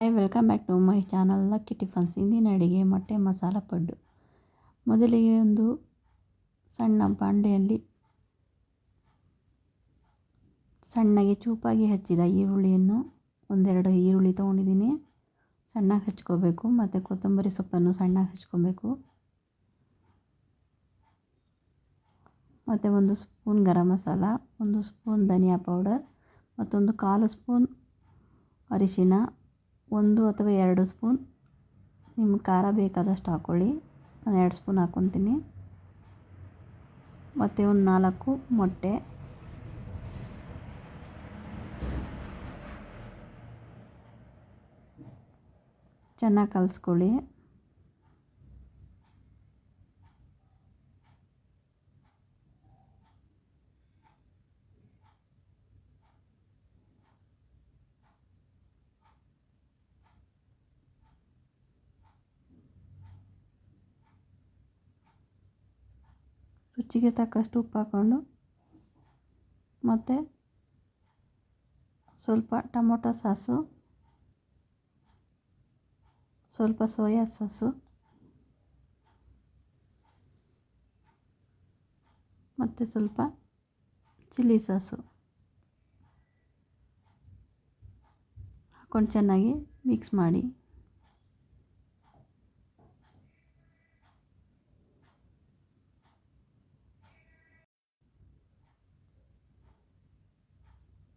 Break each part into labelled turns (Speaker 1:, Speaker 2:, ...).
Speaker 1: Hi welcome back to my channel lucky tiffins ಇಂದಿನ ಅಡಿಗೆ ಮೊಟ್ಟೆ ಮಸಾಲ ಪಡ್ಡು. ಮೊದಲಿಗೆ ಒಂದು ಸಣ್ಣ ಬಾಂಡೆಯಲ್ಲಿ ಸಣ್ಣಗೆ ಚೂಪಾಗಿ ಹಚ್ಚಿದ ಈರುಳ್ಳಿಯನ್ನು, ಒಂದೆರಡು ಈರುಳ್ಳಿ ತೊಗೊಂಡಿದ್ದೀನಿ. ಸಣ್ಣಗೆ ಹಚ್ಕೋಬೇಕು, ಮತ್ತು ಕೊತ್ತಂಬರಿ ಸೊಪ್ಪನ್ನು ಸಣ್ಣಗೆ ಹಚ್ಕೋಬೇಕು. ಮತ್ತು ಒಂದು ಸ್ಪೂನ್ ಗರಂ ಮಸಾಲ, ಒಂದು ಸ್ಪೂನ್ ಧನಿಯಾ ಪೌಡರ್, ಮತ್ತೊಂದು ಕಾಲು ಸ್ಪೂನ್ ಅರಿಶಿನ ಒಂದು ಅಥವಾ ಎರಡು ಸ್ಪೂನ್. ನಿಮ್ಗೆ ಖಾರ ಬೇಕಾದಷ್ಟು ಹಾಕ್ಕೊಳ್ಳಿ ನಾನು ಎರಡು ಸ್ಪೂನ್ ಹಾಕ್ಕೊತೀನಿ ಮತ್ತು ಒಂದು ನಾಲ್ಕು ಮೊಟ್ಟೆ. ಚೆನ್ನಾಗಿ ಕಲಿಸ್ಕೊಳ್ಳಿ. ರುಚಿಗೆ ತಕ್ಕಷ್ಟು ಉಪ್ಪು ಹಾಕ್ಕೊಂಡು ಮತ್ತು ಸ್ವಲ್ಪ ಟೊಮೊಟೊ ಸಾಸು, ಸ್ವಲ್ಪ ಸೋಯಾ ಸಾಸು ಮತ್ತು ಸ್ವಲ್ಪ ಚಿಲ್ಲಿ ಸಾಸು ಹಾಕ್ಕೊಂಡು ಚೆನ್ನಾಗಿ ಮಿಕ್ಸ್ ಮಾಡಿ.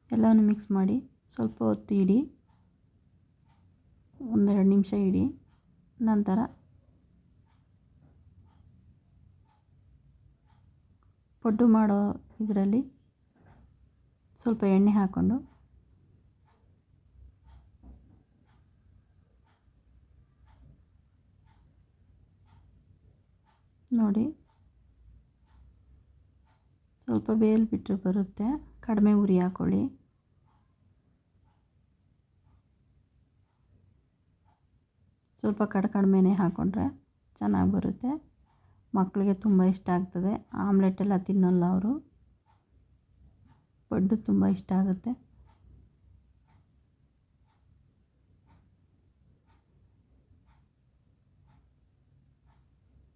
Speaker 1: ಎಲ್ಲವನ್ನು ಮಿಕ್ಸ್ ಮಾಡಿ ಸ್ವಲ್ಪ ಹೊತ್ತು ಇಡಿ. ಒಂದೆರಡು ನಿಮಿಷ ಇಡಿ. ನಂತರ ಪಡ್ಡು ಮಾಡೋ ಇದರಲ್ಲಿ ಸ್ವಲ್ಪ ಎಣ್ಣೆ ಹಾಕ್ಕೊಂಡು ನೋಡಿ. ಸ್ವಲ್ಪ ಬೇಲ್ ಬಿಟ್ಟರೆ ಬರುತ್ತೆ. ಕಡಿಮೆ ಉರಿ ಹಾಕ್ಕೊಳ್ಳಿ ಸ್ವಲ್ಪ ಕಡೆ ಕಡಿಮೆನೇ ಹಾಕ್ಕೊಂಡ್ರೆ ಚೆನ್ನಾಗಿ ಬರುತ್ತೆ. ಮಕ್ಕಳಿಗೆ ತುಂಬ ಇಷ್ಟ ಆಗ್ತದೆ. ಆಮ್ಲೆಟ್ ಎಲ್ಲ ತಿನ್ನಲ್ಲ ಅವರು. ಪಡ್ಡು ತುಂಬ ಇಷ್ಟ ಆಗುತ್ತೆ.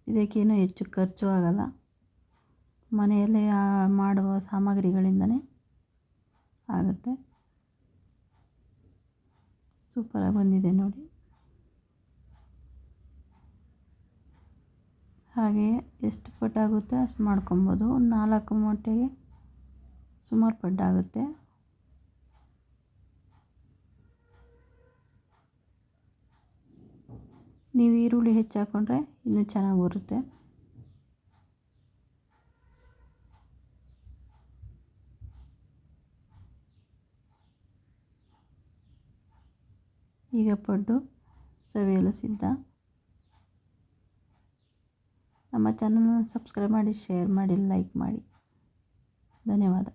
Speaker 1: ಇದಕ್ಕೇನು ಹೆಚ್ಚು ಖರ್ಚು ಆಗಲ್ಲ. ಮನೆಯಲ್ಲೇ ಮಾಡುವ ಸಾಮಗ್ರಿಗಳಿಂದನೇ ಆಗುತ್ತೆ. ಸೂಪರಾಗಿ ಬಂದಿದೆ ನೋಡಿ. ಹಾಗೆ ಎಷ್ಟು ಪಡ್ಡಾಗುತ್ತೆ ಅಷ್ಟು ಮಾಡ್ಕೊಬೋದು. ಒಂದು ನಾಲ್ಕು ಮೊಟ್ಟೆಗೆ ಸುಮಾರು ಪಡ್ಡಾಗುತ್ತೆ ನೀವು ಈರುಳ್ಳಿ ಹೆಚ್ಚಾಕೊಂಡ್ರೆ ಇನ್ನೂ ಚೆನ್ನಾಗಿ ಬರುತ್ತೆ. ಈಗ ಪಡ್ಡು ಸವಿಯಲು ಸಿದ್ಧ. ನಮ್ಮ ಚಾನಲನ್ನು ಸಬ್ಸ್ಕ್ರೈಬ್ ಮಾಡಿ ಶೇರ್ ಮಾಡಿ ಲೈಕ್ ಮಾಡಿ. ಧನ್ಯವಾದ.